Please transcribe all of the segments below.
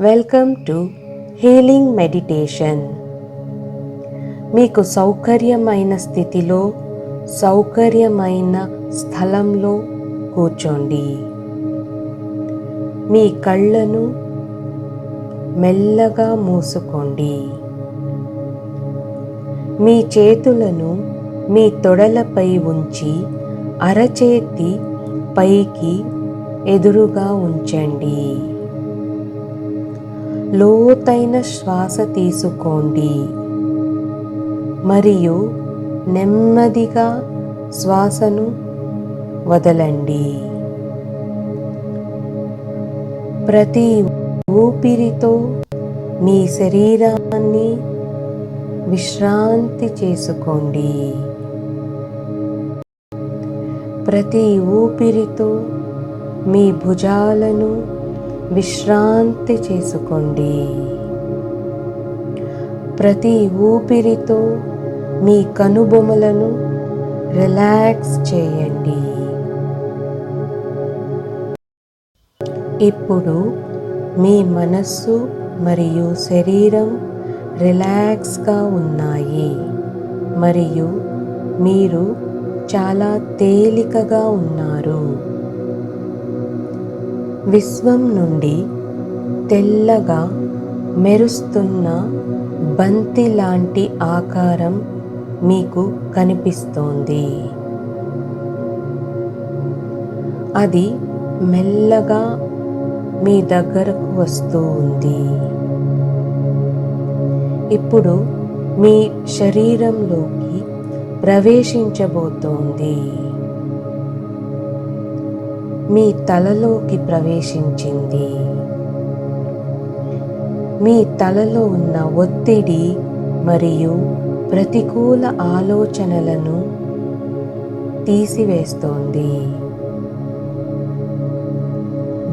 Welcome to healing meditation. మీకు సౌకర్యమైన స్థితిలో సౌకర్యమైన స్థలంలో కూర్చోండి. మీ కళ్ళను మెల్లగా మూసుకోండి. మీ చేతులను మీ తొడలపై ఉంచి అరచేతి పైకి ఎదురుగా ఉంచండి. లోతైన శ్వాస తీసుకోండి. మరియు నెమ్మదిగా శ్వాసను వదలండి. ప్రతి ఊపిరితో మీ శరీరాన్ని విశ్రాంతి చేసుకోండి. ప్రతి ఊపిరితో మీ భుజాలను విశ్రాంతి చేసుకోండి. ప్రతి ఊపిరితో మీ కనుబొమలను రిలాక్స్ చేయండి. ఇప్పుడు మీ మనస్సు మరియు శరీరం రిలాక్స్గా ఉన్నాయి. మరియు మీరు చాలా తేలికగా ఉన్నారు. విశ్వం నుండి తెల్లగా మెరుస్తున్న బంతి లాంటి ఆకారం మీకు కనిపిస్తోంది. అది మెల్లగా మీ దగ్గరకు వస్తూ ఉంది ఇప్పుడు మీ శరీరంలోకి ప్రవేశించబోతోంది. మీ తలలోకి ప్రవేశించింది. మీ తలలో ఉన్న ఒత్తిడి మరియు ప్రతికూల ఆలోచనలను తీసివేస్తోంది.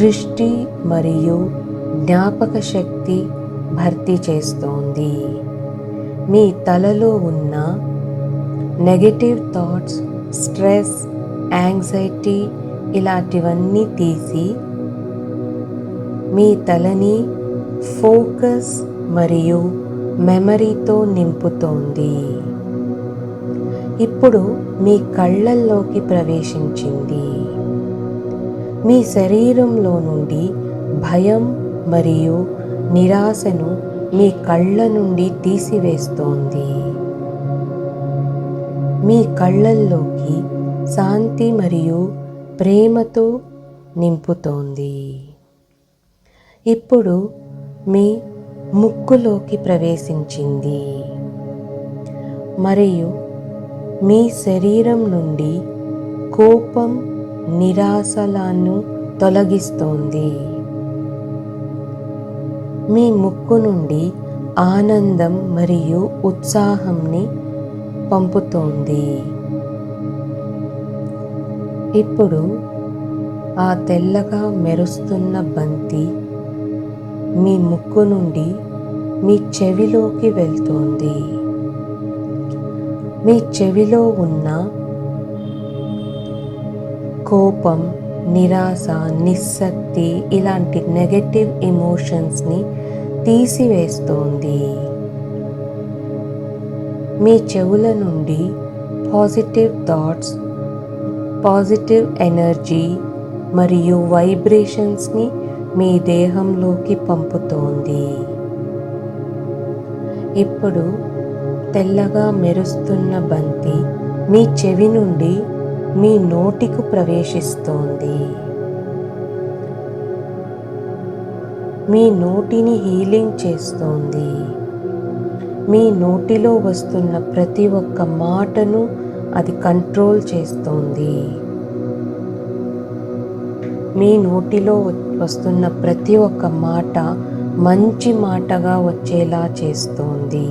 దృష్టి మరియు జ్ఞాపక శక్తి భర్తీ చేస్తోంది. మీ తలలో ఉన్న నెగటివ్ థాట్స్ స్ట్రెస్ యాంగ్జైటీ ఇలాంటివన్నీ తీసి మీ తలని ఫోకస్ మరియు మెమరీతో నింపుతోంది. ఇప్పుడు మీ కళ్ళల్లోకి ప్రవేశించింది. మీ శరీరంలో నుండి భయం మరియు నిరాశను మీ కళ్ళ నుండి తీసివేస్తోంది. మీ కళ్ళల్లోకి శాంతి మరియు ప్రేమతో నింపుతోంది. ఇప్పుడు మీ ముక్కులోకి ప్రవేశించింది. మరియు మీ శరీరం నుండి కోపం నిరాశలను తొలగిస్తోంది. మీ ముక్కు నుండి ఆనందం మరియు ఉత్సాహంని పంపుతోంది. ఇప్పుడు ఆ తెల్లగా మెరుస్తున్న బంతి మీ ముక్కు నుండి మీ చెవిలోకి వెళ్తోంది. మీ చెవిలో ఉన్న కోపం నిరాశ నిస్సక్తి ఇలాంటి నెగటివ్ ఎమోషన్స్ని తీసివేస్తోంది. మీ చెవుల నుండి పాజిటివ్ థాట్స్ పాజిటివ్ ఎనర్జీ మరియు వైబ్రేషన్స్ని మీ దేహంలోకి పంపుతోంది. ఇప్పుడు తెల్లగా మెరుస్తున్న బంతి మీ చెవి నుండి మీ నోటికు ప్రవేశిస్తోంది. మీ నోటిని హీలింగ్ చేస్తోంది. మీ నోటిలో వస్తున్న ప్రతి ఒక్క మాటను అది కంట్రోల్ చేస్తోంది. మీ నోటిలో వస్తున్న ప్రతి ఒక్క మాట మంచి మాటగా వచ్చేలా చేస్తోంది.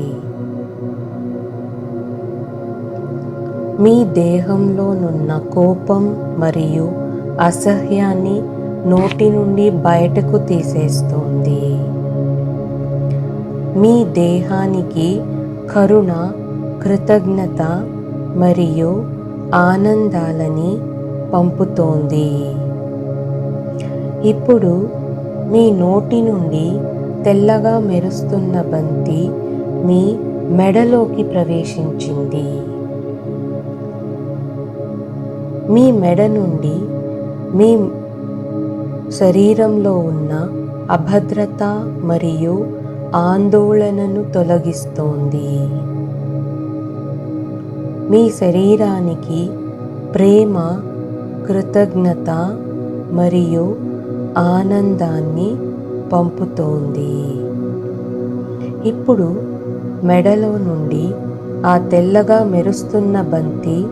మీ దేహంలోనున్న కోపం మరియు అసహ్యాన్ని నోటి నుండి బయటకు తీసేస్తోంది. మీ దేహానికి కరుణ కృతజ్ఞత మరియు ఆనందాలని పంపుతోంది. ఇప్పుడు మీ నోటి నుండి తెల్లగా మెరుస్తున్న బంతి మీ మెడలోకి ప్రవేశించింది. మీ మెడ నుండి మీ శరీరంలో ఉన్న అభద్రత మరియు ఆందోళనను తొలగిస్తోంది. మీ శరీరానికి ప్రేమ కృతజ్ఞత మరియు ఆనందాన్ని పంపుతోంది. ఇప్పుడు మెడలో నుండి ఆ తెల్లగా మెరుస్తున్న బంతి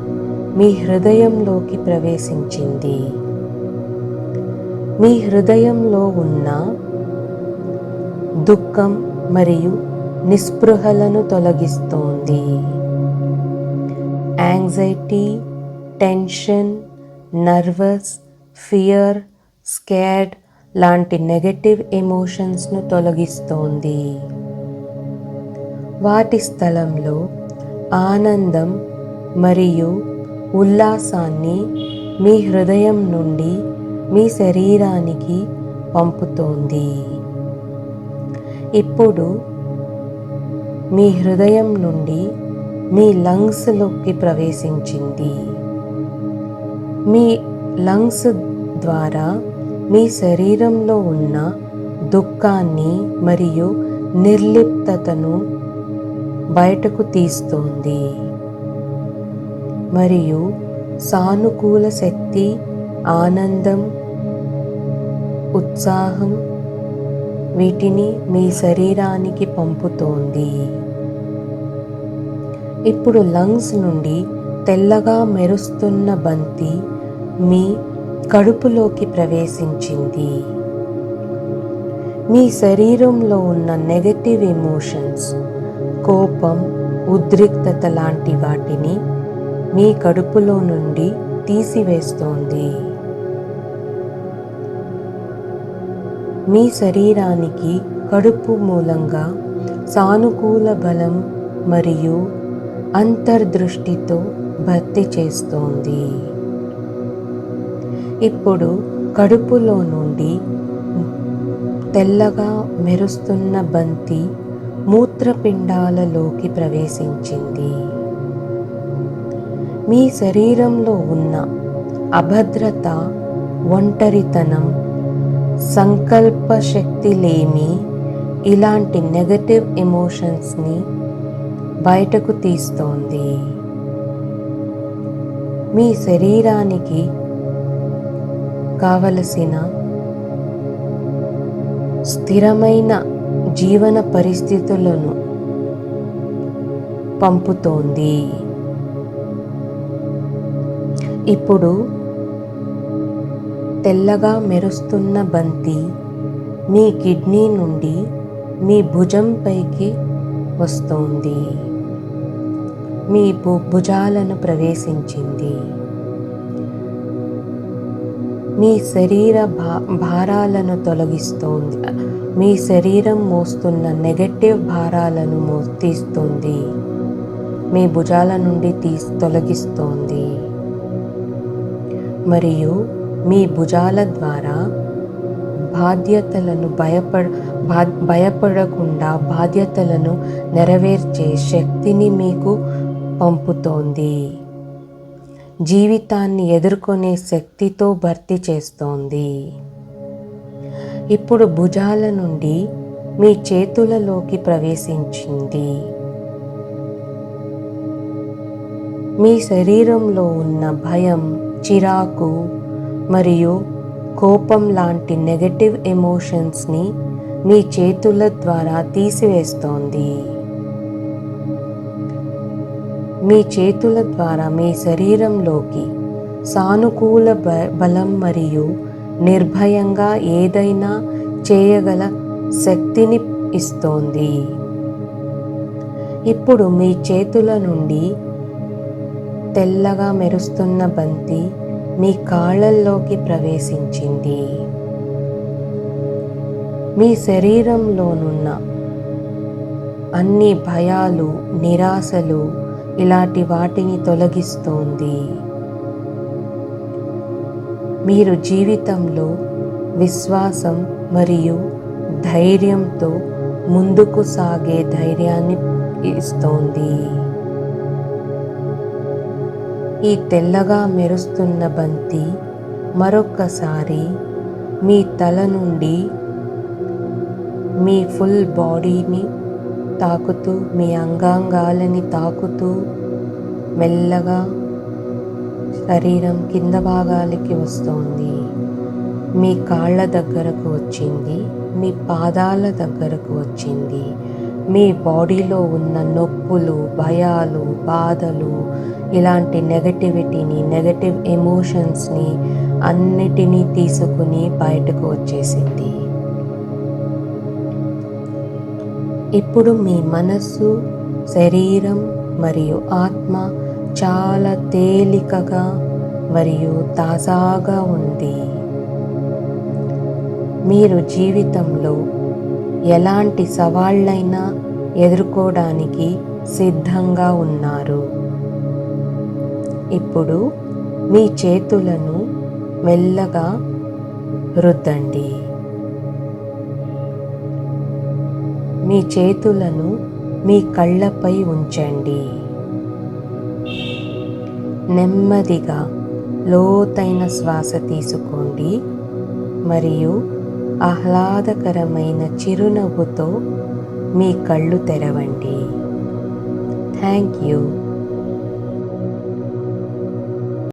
మీ హృదయంలోకి ప్రవేశించింది. మీ హృదయంలో ఉన్న దుఃఖం మరియు నిస్పృహలను తొలగిస్తోంది. Anxiety tension nervous fear scared లాంటి నెగటివ్ ఎమోషన్స్ను తొలగిస్తోంది. వాటి స్థలంలో ఆనందం మరియు ఉల్లాసాన్ని మీ హృదయం నుండి మీ శరీరానికి పంపుతోంది. ఇప్పుడు మీ హృదయం నుండి మీ లంగ్స్లోకి ప్రవేశించింది. మీ లంగ్స్ ద్వారా మీ శరీరంలో ఉన్న దుఃఖాన్ని మరియు నిర్లిప్తతను బయటకు తీస్తోంది. మరియు సానుకూల శక్తి ఆనందం ఉత్సాహం వీటిని మీ శరీరానికి పంపుతోంది. ఇప్పుడు లంగ్స్ నుండి తెల్లగా మెరుస్తున్న బంతి మీ కడుపులోకి ప్రవేశించింది. మీ శరీరంలో ఉన్న నెగటివ్ ఎమోషన్స్ కోపం ఉద్రిక్తత లాంటి వాటిని మీ కడుపులో నుండి తీసివేస్తోంది. మీ శరీరానికి కడుపు మూలంగా సానుకూల బలం మరియు అంతర్దృష్టితో భర్తీ చేస్తోంది. ఇప్పుడు కడుపులో నుండి తెల్లగా మెరుస్తున్న బంతి మూత్రపిండాలలోకి ప్రవేశించింది. మీ శరీరంలో ఉన్న అభద్రత ఒంటరితనం సంకల్ప శక్తి లేమి ఇలాంటి నెగటివ్ ఎమోషన్స్ని బయటకు తీస్తోంది. మీ శరీరానికి కావలసిన స్థిరమైన జీవన పరిస్థితులను పంపుతోంది. ఇప్పుడు తెల్లగా మెరుస్తున్న బంతి మీ కిడ్నీ నుండి మీ భుజంపైకి వస్తోంది. మీ భు భుజాలను ప్రవేశించింది. మీ శరీర భా భారాలను తొలగిస్తోంది. మీ శరీరం మోస్తున్న నెగటివ్ భారాలను మో తీస్తుంది మీ భుజాల నుండి తీసి తొలగిస్తోంది. మరియు మీ భుజాల ద్వారా బాధ్యతలను భయపడ బా భయపడకుండా బాధ్యతలను నెరవేర్చే శక్తిని మీకు పంపుతోంది. జీవితాన్ని ఎదుర్కొనే శక్తితో భర్తీ చేస్తోంది. ఇప్పుడు భుజాల నుండి మీ చేతులలోకి ప్రవేశించింది. మీ శరీరంలో ఉన్న భయం చిరాకు మరియు కోపం లాంటి నెగటివ్ ఎమోషన్స్ని మీ చేతుల ద్వారా తీసివేస్తోంది. మీ చేతుల ద్వారా మీ శరీరంలోకి సానుకూల బ బలం మరియు నిర్భయంగా ఏదైనా చేయగల శక్తిని ఇస్తోంది. ఇప్పుడు మీ చేతుల నుండి తెల్లగా మెరుస్తున్న బంతి మీ కాళ్ళల్లోకి ప్రవేశించింది. మీ శరీరంలోనున్న అన్ని భయాలు నిరాశలు ఇలాంటి వాటిని తొలగిస్తోంది. మీరు జీవితంలో విశ్వాసం మరియు ధైర్యంతో ముందుకు సాగే ధైర్యాన్ని ఇస్తోంది. ఈ తెల్లగా మెరుస్తున్న బంతి మరొక్కసారి మీ తల నుండి మీ ఫుల్ బాడీని తాకుతూ మీ అంగాంగాలని తాకుతూ మెల్లగా శరీరం కింద భాగాలకి వస్తోంది. మీ కాళ్ళ దగ్గరకు వచ్చింది మీ పాదాల దగ్గరకు వచ్చింది. మీ బాడీలో ఉన్న నొప్పులు భయాలు బాధలు ఇలాంటి నెగటివిటీని నెగటివ్ ఎమోషన్స్ని అన్నిటినీ తీసుకుని బయటకు వచ్చేసింది. ఇప్పుడు మీ మనస్సు శరీరం మరియు ఆత్మ చాలా తేలికగా మరియు తాజాగా ఉంది. మీరు జీవితంలో ఎలాంటి సవాళ్ళైనా ఎదుర్కోవడానికి సిద్ధంగా ఉన్నారు. ఇప్పుడు మీ చేతులను మెల్లగా రుద్దండి. మీ చేతులను మీ కళ్ళపై ఉంచండి. నెమ్మదిగా లోతైన శ్వాస తీసుకోండి మరియు ఆహ్లాదకరమైన చిరునవ్వుతో మీ కళ్ళు తెరవండి. Thank you.